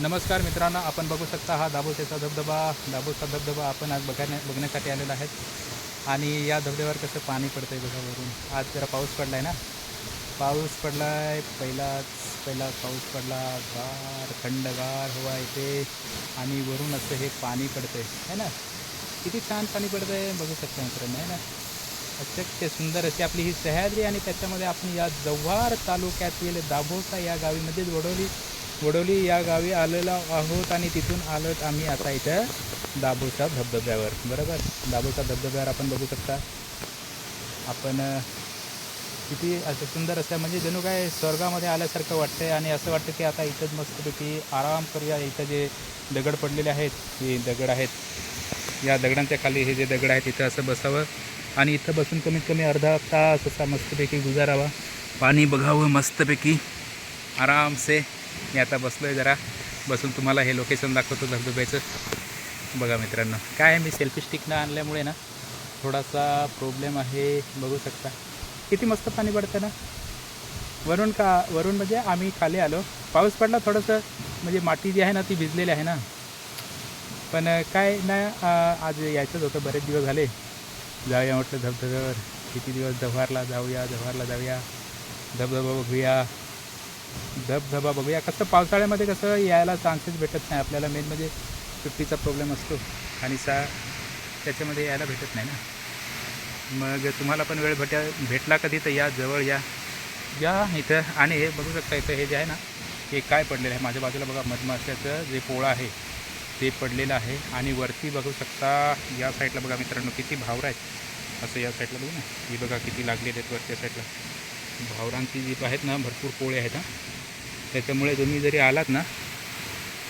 नमस्कार मित्रांनो आपण बघू शकता हा दाबोसेचा धबधबा. दाबोसचा धबधबा आपण आज बघण्या बघण्यासाठी आलेला आहे आणि या धबधब्यावर कसं पाणी पडतं आहे बघा वरून. आज जरा पाऊस पडला आहे ना? पाऊस पडला आहे पहिलाच पहिला पाऊस पडला. गार थंडगार हवा येते. आणि वरून असं हे पाणी पडतं आहे है ना? किती छान पाणी पडतं आहे बघू शकता मित्रांनो आहे ना? अत्यंत सुंदर अशी आपली ही सह्याद्री आणि त्याच्यामध्ये आपण या जव्हार तालुक्यातील दाभोसा या गावीमध्ये वडोली वडोली या गावी आलेलो आहोत आणि तिथून आलोत आम्ही आता इथं दाभोसा धबधब्यावर. बरोबर? दाभोसा धबधब्यावर आपण बघू शकता. आपण किती असं सुंदर असं म्हणजे जणू काय स्वर्गामध्ये आल्यासारखं वाटतंय आणि असं वाटतं की आता इथंच मस्तपैकी आराम करूया. इथं जे दगड पडलेले आहेत हे दगड आहेत. या दगडांच्या खाली हे जे दगड आहेत इथं असं बसावं आणि इथं बसून कमीत कमी अर्धा तास असा मस्तपैकी गुजारावा. पाणी बघावं मस्तपैकी. आरामसे मी आता बसलो आहे जरा. बसून तुम्हाला हे लोकेशन दाखवतो धबधब्याचं. बघा मित्रांनो काय आहे? मी सेल्फी स्टिक न आणल्यामुळे ना थोडासा प्रॉब्लेम आहे. बघू शकता. किती मस्त पाणी पडतं ना? वरून का वरून म्हणजे आम्ही खाली आलो. पाऊस पडला थोडंसं म्हणजे माती जी आहे ना ती भिजलेली आहे ना. पण काय ना आज यायचंच होतं. बरेच दिवस झाले. जाऊया म्हटलं धबधब्यावर. किती दिवस जव्हारला जाऊया जव्हारला जाऊया. धबधबा बघूया. धबधबा बघूया. कसं पावसाळ्यामध्ये कसं यायला चान्सेस भेटत नाही. आपल्याला मेन म्हणजे सुट्टीचा प्रॉब्लेम असतो. आणि सा त्याच्यामध्ये यायला भेटत नाही ना. मग तुम्हाला पण वेळ भेटा भेटला कधी तर या जवळ या. या इथं. आणि हे बघू शकता इथं हे जे आहे ना हे काय पडलेलं आहे. माझ्या बाजूला बघा मधमाशाचं जे पोळं आहे ते पडलेलं आहे. आणि वरती बघू शकता या साईडला बघा मित्रांनो किती भावरं आहेत. असं या साईडला बघू ना. ही बघा किती लागलेले आहेत वरच्या साईडला भावरांची जी आहेत ना भरपूर पोळे आहेत हा. त्याच्यामुळे तुम्ही जरी आलात ना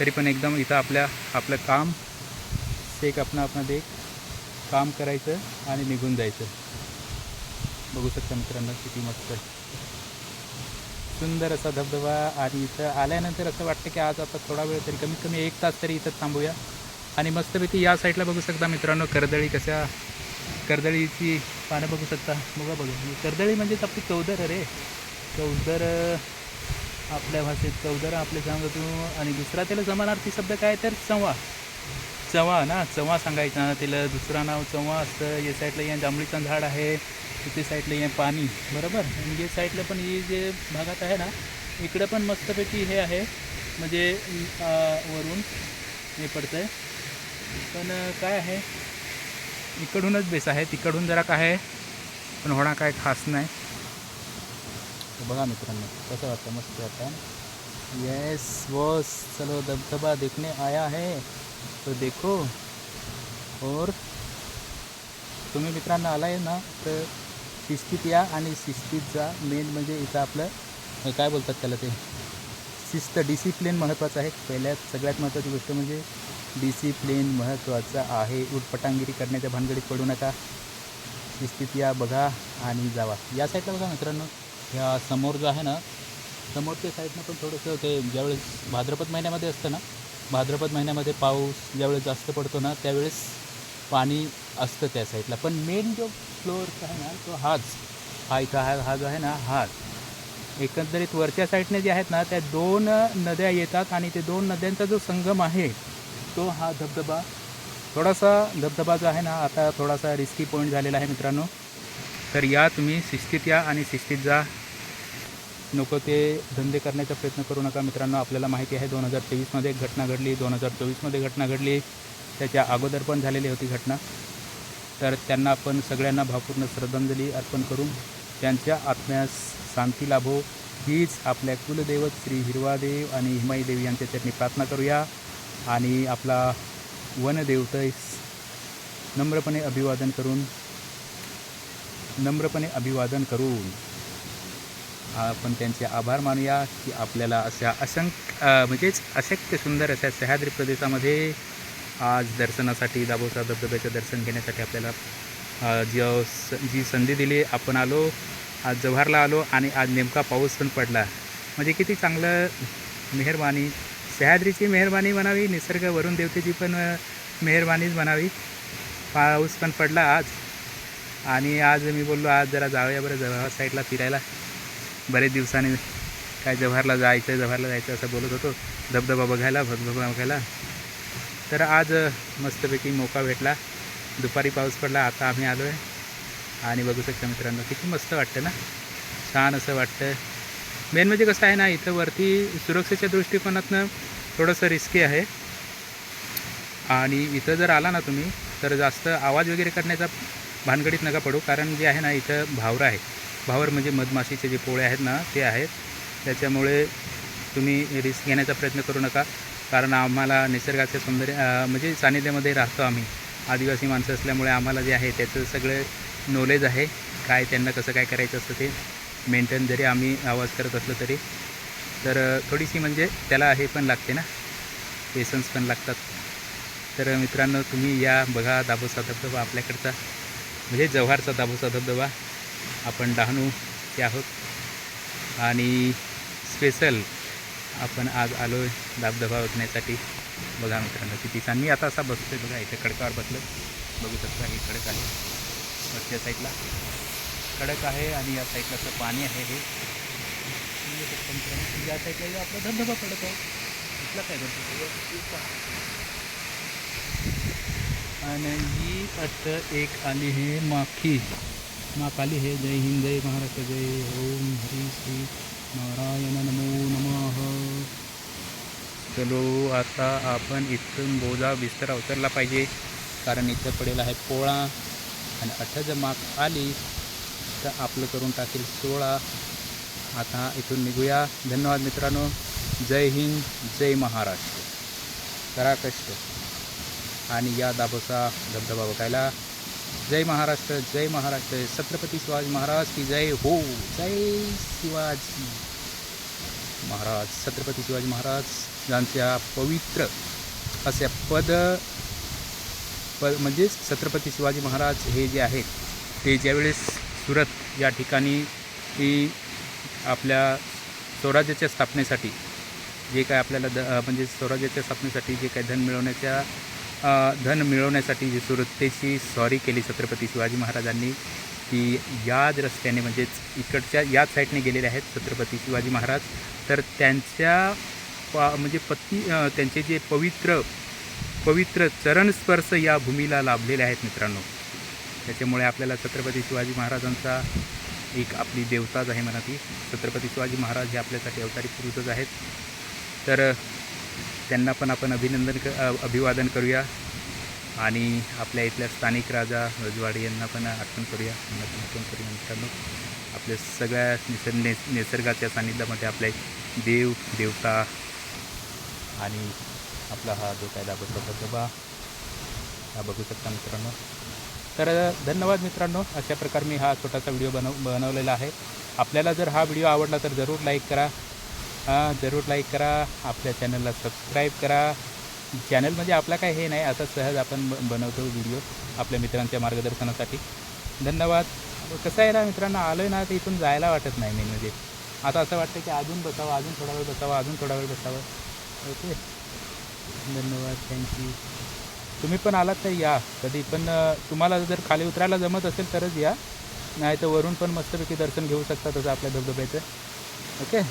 तरी पण एकदम इथं आपल्या आपलं काम एक आपण आपण एक काम करायचं आणि निघून जायचं. बघू शकता मित्रांनो किती मस्त. सुंदर असा धबधबा आणि इथं आल्यानंतर असं वाटतं की आज आता थोडा वेळ तरी कमीत कमी एक तास तरी इथं थांबूया. आणि मस्तपैकी या साईडला बघू शकता मित्रांनो कर्दळी कशा कर्दळीची पानं बघू शकता. बघा बघा. म्हणजे कर्दळी म्हणजेच आपली चौदर रे. चौदर आपल्या भाषेत चौदर आपले सांगतो. आणि दुसरा त्याला समानार्थी शब्द काय तर चवा चवा ना? चवा सांगायचा त्याला. दुसरा नाव चवा असतं. या साईडला या जांभळीचं झाड आहे. इथे साईडला या पाणी. बरोबर? आणि या साईडला पण ही जे भागात आहे ना इकडं पण मस्तपैकी हे आहे. म्हणजे वरून हे पडतं आहे पण काय आहे? इकडूनच बेस आहे. तिकडून जरा काय आहे पण होणार काय खास नाही. बघा मित्रांनो कसं वाटतं? मस्त वाटतं येस बॉस चलो धबधबा देखने आया है. तो देखो. और तुम्ही मित्रांनो आला आहे ना तर शिस्तीत या आणि शिस्तीत जा. मेन म्हणजे इथं आपलं काय बोलतात त्याला ते? शिस्त डिसिप्लिन महत्त्वाचं आहे. पहिल्यात सगळ्यात महत्त्वाची गोष्ट म्हणजे डिसिप्लिन महत्त्वाचं आहे. उटपटांगिरी करण्याच्या भानगडीत पडू नका. शिस्तीत या बघा आणि जावा. या साईडला बघा मित्रांनो. ह्या समोर जो आहे ना समोरच्या साईडनं पण थोडंसं ते ज्यावेळेस भाद्रपद महिन्यामध्ये असतं ना भाद्रपद महिन्यामध्ये पाऊस ज्यावेळेस जास्त पडतो ना त्यावेळेस पाणी असतं त्या साईडला पण मेन जो फ्लोअर आहे ना तो हाच. हा इथं हा हा जो आहे ना हाच. एकंदरीत वरच्या साईडने जे आहेत ना त्या दोन नद्या येतात आणि ते दोन नद्यांचा जो संगम आहे तो हा धबधबा. थोडासा धबधबा जो आहे ना आता थोडासा रिस्की पॉईंट झालेला आहे मित्रांनो. तर या तुम्ही शिस्तीत या आणि शिस्तीत जा. नको ते धंदे करण्याचा प्रयत्न करू नका मित्रांनो. आपल्याला माहिती आहे दोन हजार तेवीसमध्ये एक घटना घडली. दोन हजार चोवीसमध्ये घटना घडली. त्याच्या अगोदर पण झालेली होती घटना. तर त्यांना आपण सगळ्यांना भावपूर्ण श्रद्धांजली अर्पण करून त्यांच्या आत्म्यास शांती लाभो. हीच आपल्या कुलदैवत श्री हिरवादेव आणि हिमाई देवी यांच्या चरणी प्रार्थना करूया. आणि आपला वनदेवतेस नम्रपणे अभिवादन करून नम्रपणे अभिवादन करून आपण त्यांचे आभार मानूया की आपल्याला अशा असंख्य म्हणजेच अशक्य सुंदर अशा सह्याद्री प्रदेशामध्ये आज दर्शनासाठी दाभोसा धबधब्याचं दर्शन घेण्यासाठी आपल्याला अ, जो जी संधी दिली आपण आलो आज जव्हारला आलो आणि आज नेमका पाऊस पण पडला. म्हणजे किती चांगलं मेहरबानी सह्याद्रीची मेहरबानी म्हणावी निसर्ग वरुण देवतेची पण मेहरबानीच म्हणावी. पाऊस पण पडला आज. आणि आज मी बोललो आज जरा जाऊया बरं जव्हार साईडला फिरायला. बरेच दिवसांनी काय जव्हारला जायचं जव्हारला जायचं असं बोलत होतो. धबधबा बघायला भगधबा बघायला. तर आज मस्तपैकी मोका भेटला. दुपारी पाऊस पडला आता आम्ही आलो आहे आणि बघू शकता मित्रांनो किती मस्त वाटतं ना? छान असं वाटतं. मेन म्हणजे कसं आहे ना इथं वरती सुरक्षेच्या दृष्टिकोनातनं थोडंसं रिस्की आहे. आणि इथं जर आला ना तुम्ही तर जास्त आवाज वगैरे करण्याचा भानगडीत नका पडू. कारण जे आहे ना इथं भावर आहे. भावर म्हणजे मधमाशीचे जे पोळे आहेत ना ते आहेत. त्याच्यामुळे तुम्ही रिस्क घेण्याचा प्रयत्न करू नका. कारण आम्हाला निसर्गाचे सौंदर्य म्हणजे सानिध्यामध्ये राहतो आम्ही. आदिवासी माणसं असल्यामुळे आम्हाला जे आहे त्याचं सगळं नॉलेज आहे. काय त्यांना कसं काय करायचं असतं ते. मेंटेन जरी आम्ही आवाज करत असलो तरी. तर थोडीशी म्हणजे त्याला हे पण लागते ना. पेशन्स पण लागतात. तर मित्रांनो तुम्ही या बघा दाबोसा धबधबा आपल्याकडचा. म्हणजे जव्हारचा दाबोसा धबधबा आपण डहाणू ते आहोत. आणि स्पेशल आपण आज आलो आहे धबधबा बघण्यासाठी. बघा मित्रांनो किती छान. मी आता असा बसतोय बघा इथे खडकावर बसलं. बघू शकता हे खडक आहे. वरच्या साईडला खडक आहे आणि या साईडला असं पाणी आहे हे. या साईडला आपला धबधबा पडत आहे इथला काय धबधबा आणि ही आता एक आली हे माखी. माक हे. जय हिंद जय महाराष्ट्र जय ओम हरी श्री नारायण नमो नमः. चलो आता आपण इथून बोजा बिस्तरा उतरला पाहिजे. कारण इथं पडेल आहे पोळा. आणि अठरा जर माख आली तर आपलं करून टाकेल सोळा आता इथून निघूया. धन्यवाद मित्रांनो. जय हिंद जय महाराष्ट्र. करा कष्ट. आणि या दाबोचा धबधबा बघायला. जय महाराष्ट्र जय महाराष्ट्र. छत्रपती शिवाजी महाराज की जय हो. जय शिवाजी महाराज. छत्रपती शिवाजी महाराज यांच्या पवित्र अशा पद प म्हणजेच छत्रपती शिवाजी महाराज हे जे आहेत ते ज्यावेळेस सुरत या ठिकाणी ही आपल्या स्वराज्याच्या स्थापनेसाठी जे काय आपल्याला द म्हणजे स्वराज्याच्या स्थापनेसाठी जे काय धन मिळवण्याच्या धन मिळवण्यासाठी जी सुरतेची स्वारी केली छत्रपती शिवाजी महाराजांनी ती याच रस्त्याने म्हणजेच इकडच्या याच साईडने गेलेले आहेत छत्रपती शिवाजी महाराज. तर त्यांच्या पा म्हणजे पत्नी त्यांचे जे पवित्र पवित्र चरणस्पर्श या भूमीला लाभलेले आहेत मित्रांनो. त्याच्यामुळे आपल्याला छत्रपती शिवाजी महाराजांचा एक आपली देवताच आहे म्हणा ती छत्रपती शिवाजी महाराज हे आपल्यासाठी अवतारी पुरुषच आहेत. तर त्यांना पण आपण अभिनंदन क अभिवादन करूया. आणि आपल्या इथल्या स्थानिक राजा रजवाडे यांना पण आठवण करूया. यांना पण आठवण करूया मित्रांनो. आपल्या सगळ्या निसर्ग नि निसर्गाच्या सान्निध्यामध्ये आपले देव देवता आणि आपला हा जो काय दाबोचा धबधबा हा बघू शकता मित्रांनो. तर धन्यवाद मित्रांनो. अशा प्रकारे मी हा छोटासा व्हिडिओ बनव बनवलेला आहे. आपल्याला जर हा व्हिडिओ आवडला तर जरूर लाईक करा. जरूर लाईक करा. आपल्या चॅनलला सबस्क्राईब करा. चॅनल म्हणजे आपला काय हे नाही असं सहज आपण ब- बनवतो व्हिडिओ आपल्या मित्रांच्या मार्गदर्शनासाठी. धन्यवाद. कसं आहे ना मित्रांनो आलो आहे ना तर इथून जायला वाटत नाही मेन म्हणजे. आता असं वाटतं की अजून बसावं अजून थोडा वेळ बसावं अजून थोडा वेळ बसावं. ओके. धन्यवाद. थँक्यू तुम्ही पण आलात तर या कधी. पण तुम्हाला जर खाली उतरायला जमत असेल तरच या. नाही तर वरून पण मस्तपैकी दर्शन घेऊ शकता तसं आपल्या धबधब्याचं. ओके?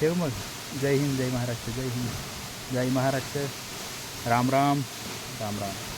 ठेव मग. जय हिंद जय महाराष्ट्र जय हिंद. जय महाराष्ट्र. राम राम. राम राम.